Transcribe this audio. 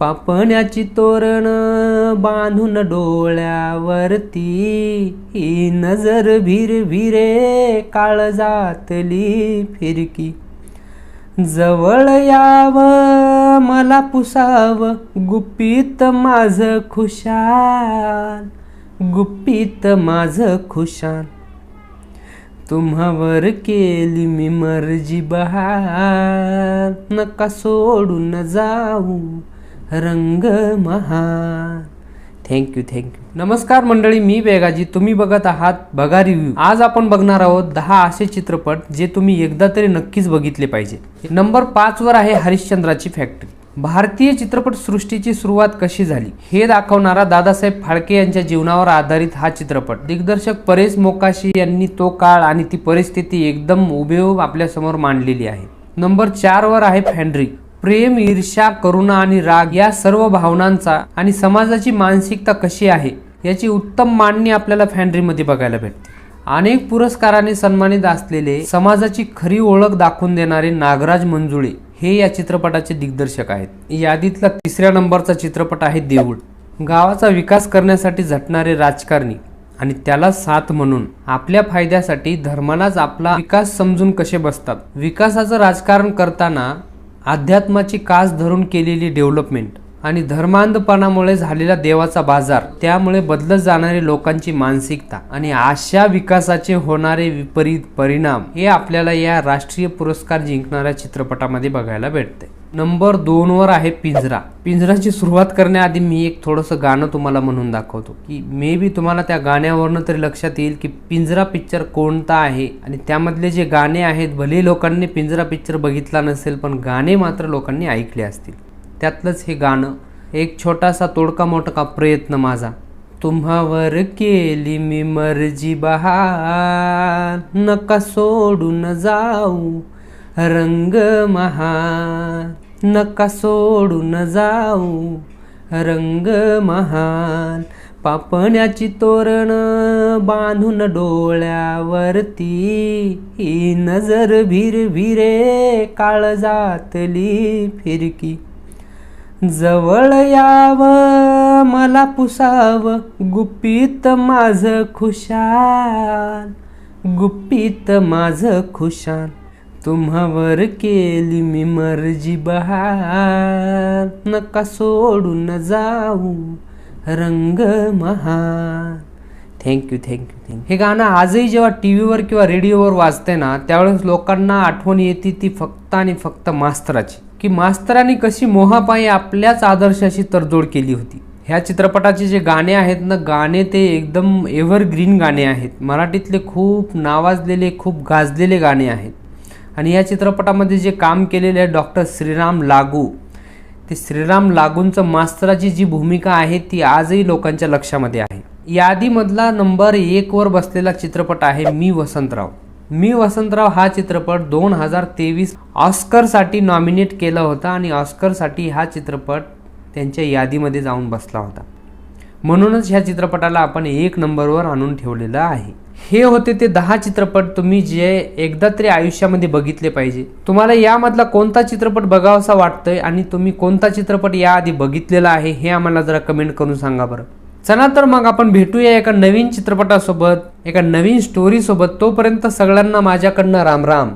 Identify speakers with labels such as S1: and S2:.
S1: पापण्याची तोरण बांधून डोळ्यावरती. ही नजर भिरभिरे भिरे काळजातली फिरकी. जवळ याव मला पुसाव गुपित माझ खुशाल गुपित माझ खुशाल. तुम्हावर केली मी मर्जी बहार नका सोडून जाऊ रंग महान थँक्यू थँक्यू नमस्कार मंडळी मी बेगाजी तुम्ही बघत आहात बघा रिव्ह्यू आज आपण बघणार आहोत दहा असे चित्रपट जे तुम्ही एकदा तरी नक्कीच बघितले पाहिजे नंबर पाच वर आहे हरिश्चंद्राची फॅक्टरी भारतीय चित्रपट सृष्टीची सुरुवात कशी झाली? हे दाखवणारा दादासाहेब फाळके यांच्या जीवनावर आधारित हा चित्रपट. दिग्दर्शक परेश मोकाशी यांनी तो काळ आणि ती परिस्थिती एकदम हुबेहूब आपल्यासमोर मांडलेली आहे. नंबर चार वर आहे फॅन्ड्री. प्रेम ईर्ष्या करुणा आणि राग या सर्व भावनांचा आणि समाजाची मानसिकता कशी आहे याची उत्तम मांडणी आपल्याला फॅन्ड्रीमध्ये बघायला भेटते. अनेक पुरस्काराने सन्मानित असलेले समाजाची खरी ओळख दाखवून देणारे नागराज मंजुळे हे या चित्रपटाचे दिग्दर्शक आहेत. यादीतला तिसऱ्या नंबरचा चित्रपट आहे देऊळ. गावाचा विकास करण्यासाठी झटणारे राजकारणी आणि त्याला साथ म्हणून आपल्या फायद्यासाठी धर्मालाच आपला विकास समजून कसे बसतात? विकासाचं राजकारण करताना अध्यात्माची कास धरून केलेली डेव्हलपमेंट आणि धर्मांधपणामुळे झालेला देवाचा बाजार त्यामुळे बदलत जाणारी लोकांची मानसिकता आणि अशा विकासाचे होणारे विपरीत परिणाम हे आपल्याला या राष्ट्रीय पुरस्कार जिंकणाऱ्या चित्रपटामध्ये बघायला भेटते. नंबर दोन वर आहे पिंजरा. पिंजराची सुरुवात करण्याआधी मी एक थोडंसं गाणं तुम्हाला म्हणून दाखवतो की मे बी तुम्हाला त्या गाण्यावरनं तरी लक्षात येईल की पिंजरा पिक्चर कोणता आहे आणि त्यामधले जे गाणे आहेत भले लोकांनी पिंजरा पिक्चर बघितला नसेल पण गाणे मात्र लोकांनी ऐकले असतील. त्यातलंच हे गाणं एक छोटासा तोडका मोठका प्रयत्न माझा. तुम्हावर केली मी मर्जी बहा नका सोडून जाऊ. रंग महा नका सोडून जाऊ. रंग महान पापण्याची तोरण बांधून डोळ्यावरती. ही नजर भिर भिरे काळजातली फिरकी. जवळ याव मला पुसाव गुपित माझ खुशाल. गुपित माझ खुशाल. तुम्हावर केली मी मर्जी बहार. नका सोडून जाऊ रंग महार. थँक्यू थँक्यू थँक्यू हे गाणं आजही जेव्हा टी व्हीवर किंवा रेडिओवर वाजते ना त्यावेळेस लोकांना आठवण येते ती फक्त आणि फक्त मास्तराची. की मास्तरांनी कशी मोहापायी आपल्याच आदर्शाशी तडजोड केली होती. ह्या चित्रपटाचे जे गाणे आहेत ना गाणे ते एकदम एव्हरग्रीन गाणे आहेत. मराठीतले खूप नावाजलेले खूप गाजलेले गाणे आहेत. आणि या चित्रपटामध्ये जे काम केलेले आहे डॉक्टर श्रीराम लागू ते श्रीराम लागूंचं मास्तराची जी भूमिका आहे ती आजही लोकांच्या लक्षामध्ये आहे. यादीमधला नंबर एकवर बसलेला चित्रपट आहे मी वसंतराव. मी वसंतराव हा चित्रपट दोन हजार तेवीस ऑस्करसाठी नॉमिनेट केला होता आणि ऑस्करसाठी हा चित्रपट त्यांच्या यादीमध्ये जाऊन बसला होता. म्हणूनच ह्या चित्रपटाला आपण एक नंबरवर आणून ठेवलेलं आहे. हे होते ते दहा चित्रपट तुम्ही जे एकदा तरी आयुष्यामध्ये बघितले पाहिजे. तुम्हाला यामधला कोणता चित्रपट बघावासा वाटतंय आणि तुम्ही कोणता चित्रपट याआधी बघितलेला आहे हे आम्हाला जरा कमेंट करून सांगा बरं. चला तर मग आपण भेटूया एका नवीन चित्रपटासोबत एका नवीन स्टोरीसोबत तोपर्यंत सगळ्यांना माझ्याकडनं राम राम.